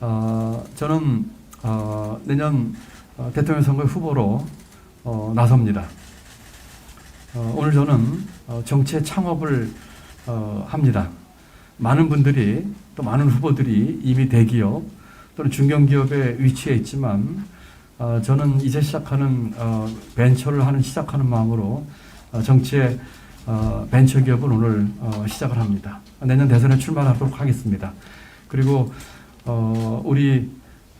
어, 저는 어, 내년 어, 대통령 선거 후보로 어, 나섭니다. 어, 오늘 저는 어, 정치의 창업을 어, 합니다. 많은 분들이 또 많은 후보들이 이미 대기업 또는 중견기업에 위치해 있지만 어, 저는 이제 시작하는 어, 벤처를 하는 시작하는 마음으로 어, 정치의 어, 벤처 기업을 오늘 어, 시작을 합니다. 내년 대선에 출마하도록 하겠습니다. 그리고 어, 우리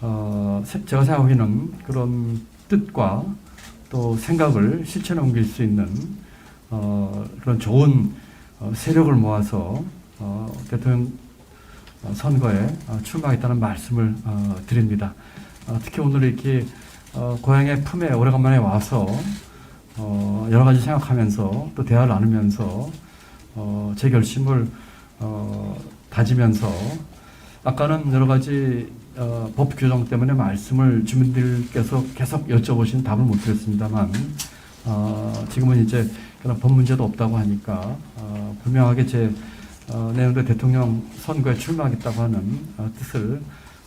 어, 세- 제가 생각하기는 그런 뜻과 또 생각을 실천에 옮길 수 있는 어, 그런 좋은 어, 세력을 모아서 어, 대통령 어, 선거에 어, 출마하겠다는 말씀을 어, 드립니다. 어, 특히 오늘 이렇게 어, 고향의 품에 오래간만에 와서 어, 여러 가지 생각하면서 또 대화를 나누면서 어, 제 결심을 어, 다지면서 아까는 여러 가지 어, 법 규정 때문에 말씀을 주민들께서 계속 여쭤보신 답을 못 드렸습니다만 어, 지금은 이제 그런 법 문제도 없다고 하니까 어, 분명하게 제 어, 내년도 대통령 선거에 출마하겠다고 하는 어, 뜻을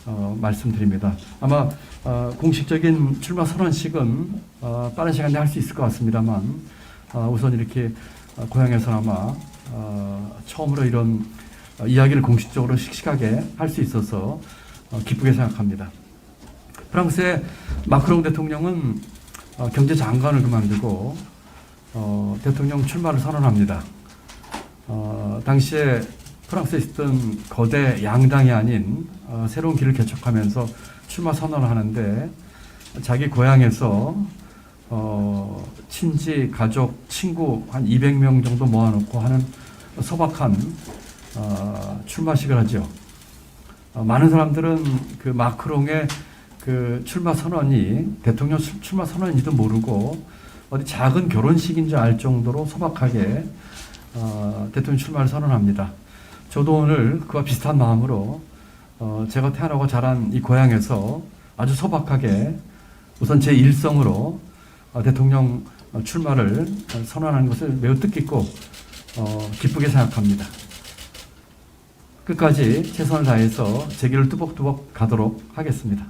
어, 말씀드립니다. 아마 어, 공식적인 출마 선언식은 어, 빠른 시간 내에 할 수 있을 것 같습니다만 어, 우선 이렇게 어, 고향에서나마 어, 처음으로 이런 어, 이야기를 공식적으로 씩씩하게 할 수 있어서 어, 기쁘게 생각합니다. 프랑스의 마크롱 대통령은 어, 경제 장관을 그만두고 어, 대통령 출마를 선언합니다. 어, 당시에 프랑스에 있었던 거대 양당이 아닌 어, 새로운 길을 개척하면서 출마 선언을 하는데 자기 고향에서 어, 친지, 가족, 친구 한 200명 정도 모아놓고 하는 소박한 어, 출마식을 하죠. 어, 많은 사람들은 그 마크롱의 그 출마 선언이 대통령 출- 출마 선언인지도 모르고 어디 작은 결혼식인 줄 알 정도로 소박하게 어, 대통령 출마를 선언합니다. 저도 오늘 그와 비슷한 마음으로 어, 제가 태어나고 자란 이 고향에서 아주 소박하게 우선 제 일성으로 어, 대통령 어, 출마를 어, 선언하는 것을 매우 뜻깊고 어, 기쁘게 생각합니다. 끝까지 최선을 다해서 제 길을 뚜벅뚜벅 가도록 하겠습니다.